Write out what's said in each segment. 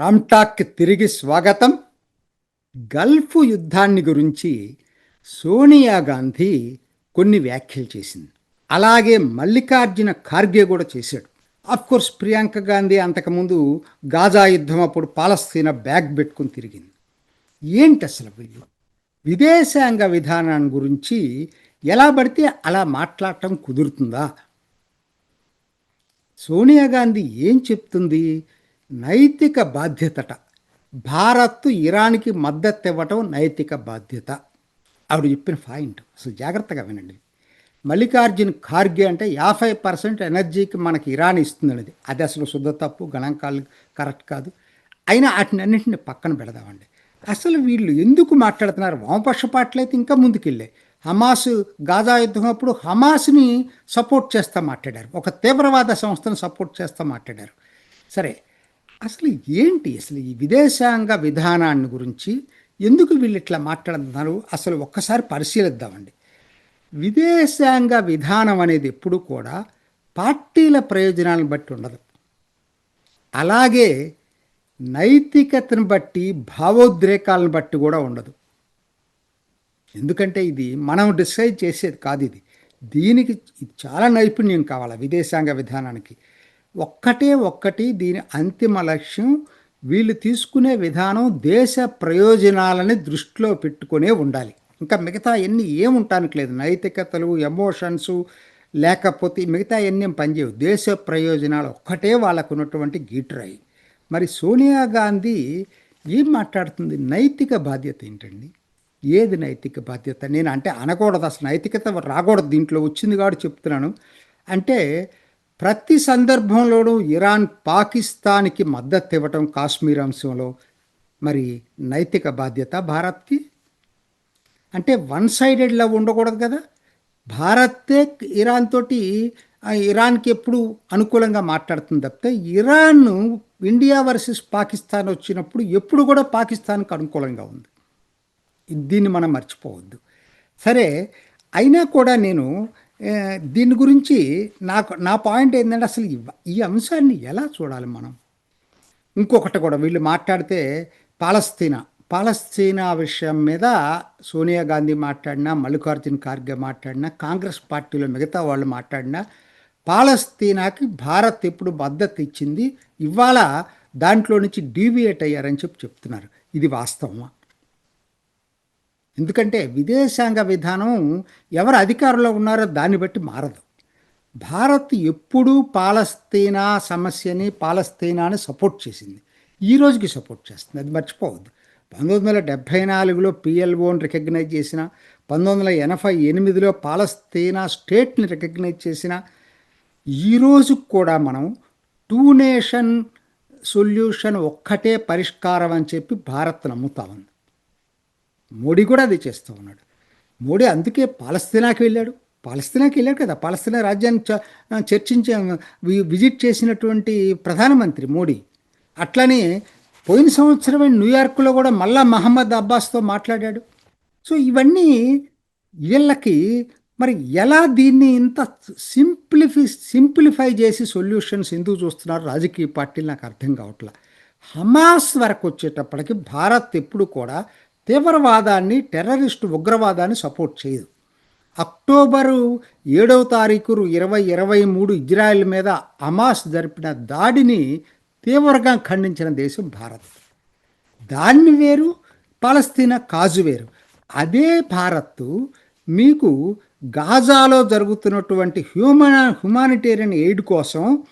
రామ్టాక్ తిరిగి స్వాగతం. గల్ఫ్ యుద్ధాన్ని గురించి సోనియా గాంధీ కొన్ని వ్యాఖ్యలు చేసింది. అలాగే మల్లికార్జున ఖార్గే కూడా చేశాడు. కోర్స్ ప్రియాంక గాంధీ అంతకుముందు గాజా యుద్ధం అప్పుడు పాలస్తీనా బ్యాగ్ పెట్టుకుని తిరిగింది. ఏంటి అసలు వీళ్ళు? విదేశాంగ విధానాన్ని గురించి ఎలా పడితే అలా మాట్లాడటం కుదురుతుందా? సోనియా గాంధీ ఏం చెప్తుంది? నైతిక బాధ్యతట. భారత్ ఇరాన్కి మద్దతు ఇవ్వటం నైతిక బాధ్యత. ఆవిడ చెప్పిన పాయింట్. అసలు జాగ్రత్తగా వినండి. మల్లికార్జున్ ఖార్గే అంటే యాభై పర్సెంట్ ఎనర్జీకి మనకి ఇరాన్ ఇస్తుందనేది. అది అసలు శుద్ధ తప్పు గణాంకాలు కరెక్ట్ కాదు. అయినా వాటిని అన్నింటిని పక్కన పెడదామండి. అసలు వీళ్ళు ఎందుకు మాట్లాడుతున్నారు? వామపక్ష పార్టీలు అయితే ఇంకా ముందుకెళ్ళాయి హమాస్ గాజా యుద్ధం అప్పుడు హమాస్ని సపోర్ట్ చేస్తా మాట్లాడారు. ఒక తీవ్రవాద సంస్థను సపోర్ట్ చేస్తూ మాట్లాడారు. సరే అసలు ఏంటి? అసలు ఈ విదేశాంగ విధానాన్ని గురించి ఎందుకు వీళ్ళు ఇట్లా మాట్లాడుతున్నారు? అసలు ఒక్కసారి పరిశీలిద్దామండి. విదేశాంగ విధానం అనేది ఎప్పుడు కూడా పార్టీల ప్రయోజనాలను బట్టి ఉండదు. అలాగే నైతికతను బట్టి భావోద్రేకాలను బట్టి కూడా ఉండదు. ఎందుకంటే ఇది మనం డిసైడ్ చేసేది కాదు ఇది. దీనికి చాలా నైపుణ్యం కావాలి విదేశాంగ విధానానికి. ఒక్కటే ఒక్కటి దీని అంతిమ లక్ష్యం వీళ్ళు తీసుకునే విధానం దేశ ప్రయోజనాలని దృష్టిలో పెట్టుకునే ఉండాలి. ఇంకా మిగతా ఎన్ని ఏముంటానికి లేదు. నైతికతలు ఎమోషన్స్ లేకపోతే మిగతా ఎన్ని పనిచేయవు దేశ ప్రయోజనాలు ఒక్కటే వాళ్ళకు ఉన్నటువంటి గీటురాయి. మరి సోనియా గాంధీ ఏం మాట్లాడుతుంది? నైతిక బాధ్యత ఏంటండి? ఏది నైతిక బాధ్యత? నేను అంటే అనకూడదు. అసలు నైతికత రాకూడదు. దీంట్లో వచ్చింది కాబట్టి చెప్తున్నాను. అంటే ప్రతి సందర్భంలోనూ ఇరాన్ పాకిస్తాన్కి మద్దతు ఇవ్వటం కాశ్మీర్ అంశంలో మరి నైతిక బాధ్యత భారత్కి? అంటే వన్ సైడెడ్ లవ్ ఉండకూడదు కదా? భారతే ఇరాన్ తోటి ఇరాన్కి ఎప్పుడు అనుకూలంగా మాట్లాడుతుంది తప్పితే ఇరాన్ ఇండియా వర్సెస్ పాకిస్తాన్ వచ్చినప్పుడు ఎప్పుడు కూడా పాకిస్తాన్కి అనుకూలంగా ఉంది. దీన్ని మనం మర్చిపోవద్దు. సరే అయినా కూడా నేను దీని గురించి నాకు నా పాయింట్ ఏంటంటే అసలు ఈ అంశాన్ని ఎలా చూడాలి మనం? ఇంకొకటి కూడా వీళ్ళు మాట్లాడితే పాలస్తీనా పాలస్తీనా విషయం మీద సోనియా గాంధీ మాట్లాడినా మల్లికార్జున్ ఖార్గే మాట్లాడినా కాంగ్రెస్ పార్టీలో మిగతా వాళ్ళు మాట్లాడినా పాలస్తీనాకి భారత్ ఎప్పుడు మద్దతు ఇచ్చింది ఇవాళ దాంట్లో నుంచి డీవియేట్ అయ్యారని చెప్పి చెప్తున్నారు. ఇది వాస్తవమా? ఎందుకంటే విదేశాంగ విధానం ఎవరు అధికారంలో ఉన్నారో దాన్ని బట్టి మారదు. భారత్ ఎప్పుడూ పాలస్తీనా సమస్యని పాలస్తీనాని సపోర్ట్ చేసింది. ఈ రోజుకి సపోర్ట్ చేస్తుంది. అది మర్చిపోవద్దు. పంతొమ్మిది వందల డెబ్భై నాలుగులో పిఎల్ఓని రికగ్నైజ్ చేసిన పంతొమ్మిది వందల ఎనభై ఎనిమిదిలో పాలస్తీనా స్టేట్ని రికగ్నైజ్ చేసిన ఈరోజు కూడా మనం టూ నేషన్ సొల్యూషన్ ఒక్కటే పరిష్కారం అని చెప్పి భారత్ నమ్ముతా ఉంది. మోడీ కూడా అది చేస్తూ ఉన్నాడు. మోడీ అందుకే పాలస్తీనాకి వెళ్ళాడు. పాలస్తీనాకి వెళ్ళాడు కదా. పాలస్తీనా రాజ్యాన్ని చర్చించే విజిట్ చేసినటువంటి ప్రధానమంత్రి మోడీ. అట్లనే పోయిన సంవత్సరమే న్యూయార్క్లో కూడా మళ్ళా మహమ్మద్ అబ్బాస్తో మాట్లాడాడు. సో ఇవన్నీ వీళ్ళకి మరి ఎలా దీన్ని ఇంత సింప్లిఫై సింప్లిఫై చేసి సొల్యూషన్స్ ఎందుకు చూస్తున్నారు? రాజకీయ పార్టీలు నాకు అర్థం కావట్లా. హమాస్ వరకు వచ్చేటప్పటికి భారత్ ఎప్పుడు కూడా తీవ్రవాదాన్ని టెర్రరిస్టు ఉగ్రవాదాన్ని సపోర్ట్ చేయదు. అక్టోబరు ఏడవ తారీఖు ఇరవై ఇరవై మూడు ఇజ్రాయెల్ మీద అమాస్ జరిపిన దాడిని తీవ్రంగా ఖండించిన దేశం భారత్. దాన్ని వేరు పాలస్తీనా కాజు వేరు. అదే భారత్ మీకు గాజాలో జరుగుతున్నటువంటి హ్యూమన్ హ్యుమానిటేరియన్ ఎయిడ్ కోసం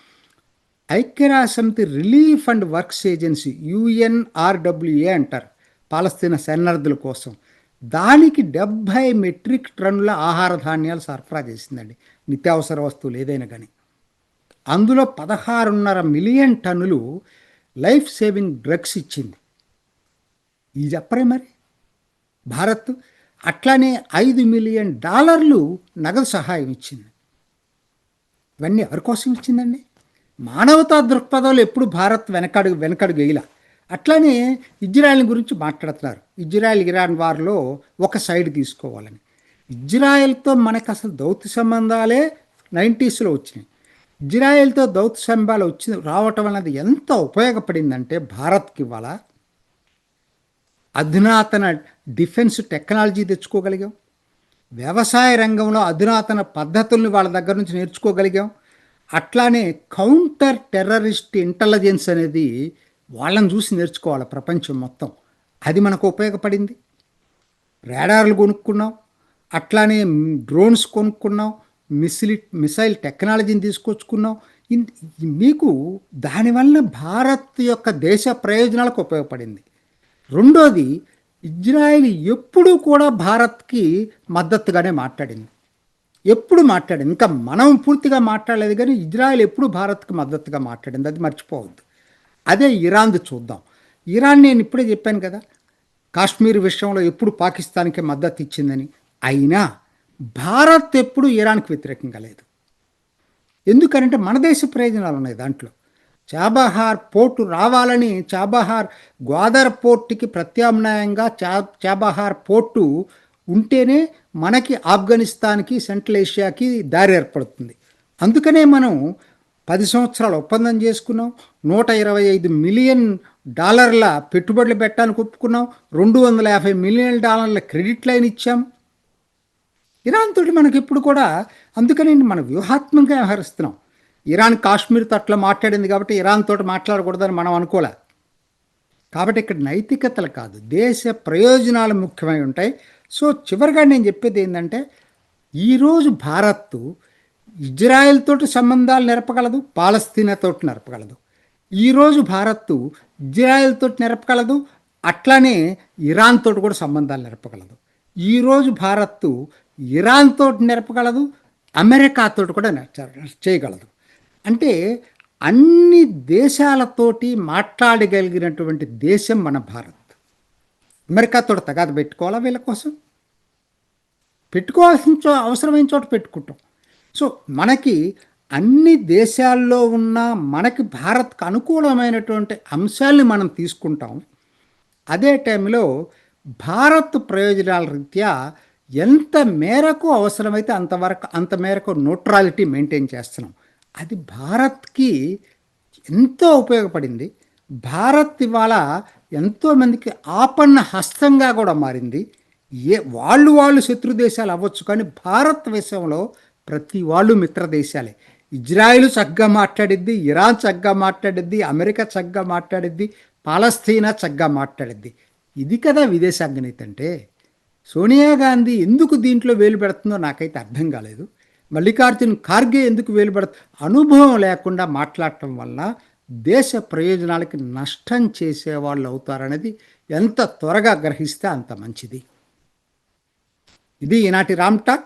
ఐక్యరాసమితి relief and works agency UNRWA అంటారు. పాలస్తీనా శరణార్థుల కోసం. దానికి డెబ్భై మెట్రిక్ టన్నుల ఆహార ధాన్యాలు సరఫరా చేసిందండి. నిత్యావసర వస్తువులు ఏదైనా కానీ. అందులో పదహారున్నర మిలియన్ టన్నులు లైఫ్ సేవింగ్ డ్రగ్స్ ఇచ్చింది. ఇది చెప్పరే మరి? భారత్ అట్లానే ఐదు మిలియన్ డాలర్లు నగదు సహాయం ఇచ్చింది. ఇవన్నీ ఎవరి కోసం ఇచ్చిందండి? మానవతా దృక్పథంలో ఎప్పుడు భారత్ వెనకడుగు వెనకడుగు వేయలా? అట్లానే ఇజ్రాయెల్ గురించి మాట్లాడుతున్నారు. ఇజ్రాయెల్ ఇరాన్ వారిలో ఒక సైడ్ తీసుకోవాలని. ఇజ్రాయెల్తో మనకు అసలు దౌత్య సంబంధాలే నైంటీస్లో వచ్చినాయి. ఇజ్రాయెల్తో దౌత్య సంబంధాలు వచ్చి రావటం అనేది ఎంత ఉపయోగపడిందంటే భారత్కి ఇవాళ అధునాతన డిఫెన్స్ టెక్నాలజీ తెచ్చుకోగలిగాం. వ్యవసాయ రంగంలో అధునాతన పద్ధతుల్ని వాళ్ళ దగ్గర నుంచి నేర్చుకోగలిగాం. అట్లానే కౌంటర్ టెర్రరిస్ట్ ఇంటెలిజెన్స్ అనేది వాళ్ళని చూసి నేర్చుకోవాలి ప్రపంచం మొత్తం. అది మనకు ఉపయోగపడింది. రాడార్లు కొనుక్కున్నాం. అట్లానే డ్రోన్స్ కొనుక్కున్నాం. మిసిలి మిసైల్ టెక్నాలజీని తీసుకొచ్చుకున్నాం. మీకు దానివల్ల భారత్ యొక్క దేశ ప్రయోజనాలకు ఉపయోగపడింది. రెండోది ఇజ్రాయిల్ ఎప్పుడూ కూడా భారత్కి మద్దతుగానే మాట్లాడింది. ఎప్పుడు మాట్లాడింది. ఇంకా మనం పూర్తిగా మాట్లాడలేదు కానీ ఇజ్రాయిల్ ఎప్పుడు భారత్కి మద్దతుగా మాట్లాడింది. అది మర్చిపోవద్దు. అదే ఇరాన్ది చూద్దాం. ఇరాన్ నేను ఇప్పుడే చెప్పాను కదా కాశ్మీర్ విషయంలో ఎప్పుడు పాకిస్తాన్కి మద్దతు ఇచ్చిందని. అయినా భారత్ ఎప్పుడు ఇరాన్కి వ్యతిరేకంగా లేదు. ఎందుకంటే మన దేశ ప్రయోజనాలు ఉన్నాయి దాంట్లో. చాబహార్ పోర్టు రావాలని చాబహార్ గ్వాదర్ పోర్టుకి ప్రత్యామ్నాయంగా చా చాబహార్ పోర్టు ఉంటేనే మనకి ఆఫ్ఘనిస్తాన్కి సెంట్రల్ ఏషియాకి దారి ఏర్పడుతుంది. అందుకనే మనం పది సంవత్సరాలు ఒప్పందం చేసుకున్నాం నూట ఇరవై ఐదు మిలియన్ డాలర్ల పెట్టుబడులు పెట్టడానికి ఒప్పుకున్నాం రెండు వందల యాభై మిలియన్ డాలర్ల క్రెడిట్ లైన్ ఇచ్చాం. ఇరాన్ తోటి మనకి ఇప్పుడు కూడా అందుకని మనం వ్యూహాత్మకంగా వ్యవహరిస్తున్నాం. ఇరాన్ కాశ్మీర్ తట్ల మాట్లాడింది కాబట్టి ఇరాన్ తోటి మాట్లాడకూడదని మనం అనుకోలే. కాబట్టి ఇక్కడ నైతికతలు కాదు దేశ ప్రయోజనాలు ముఖ్యమై ఉంటాయి. సో చివరిగా నేను చెప్పేది ఏంటంటే ఈరోజు భారత్ ఇజ్రాయెల్ తోటి సంబంధాలు నెరపగలదు పాలస్తీనాతో నెరపగలదు. ఈరోజు భారత్ ఇజ్రాయెల్ తోటి నెరపగలదు అట్లానే ఇరాన్ తోటి కూడా సంబంధాలు నెరపగలదు. ఈరోజు భారత్ ఇరాన్ తోటి నెరపగలదు అమెరికాతో కూడా చేయగలదు. అంటే అన్ని దేశాలతోటి మాట్లాడగలిగినటువంటి దేశం మన భారత్. అమెరికాతో తగాద పెట్టుకోవాలా వీళ్ళ కోసం? పెట్టుకోవాల్సిన చో అవసరమైన చోట పెట్టుకుంటాం. సో మనకి అన్ని దేశాల్లో ఉన్న మనకి భారత్కు అనుకూలమైనటువంటి అంశాల్ని మనం తీసుకుంటాం. అదే టైంలో భారత్ ప్రయోజనాల రీత్యా ఎంత మేరకు అవసరమైతే అంతవరకు అంత మేరకు న్యూట్రాలిటీ మెయింటైన్ చేస్తున్నాం. అది భారత్కి ఎంతో ఉపయోగపడింది. భారత్ ఇవాళ ఎంతోమందికి ఆపన్న హస్తంగా కూడా మారింది. ఏ వాళ్ళు వాళ్ళు శత్రు దేశాలు అవ్వచ్చు కానీ భారత్ విషయంలో ప్రతి వాళ్ళు మిత్ర దేశాలే. ఇజ్రాయిల్ చక్కగా మాట్లాడిద్ది ఇరాన్ చక్కగా మాట్లాడిద్ది అమెరికా చక్కగా మాట్లాడిద్ది పాలస్తీనా చక్కగా మాట్లాడిద్ది. ఇది కదా విదేశాంగ నీతి అంటే. సోనియా గాంధీ ఎందుకు దీంట్లో వేలు పెడుతుందో నాకైతే అర్థం కాలేదు. మల్లికార్జున్ ఖార్గే ఎందుకు వేలు పెడ అనుభవం లేకుండా మాట్లాడటం వల్ల దేశ ప్రయోజనాలకి నష్టం చేసేవాళ్ళు అవుతారనేది ఎంత త్వరగా గ్రహిస్తే అంత మంచిది. ఇది ఈనాటి రామ్ టాక్.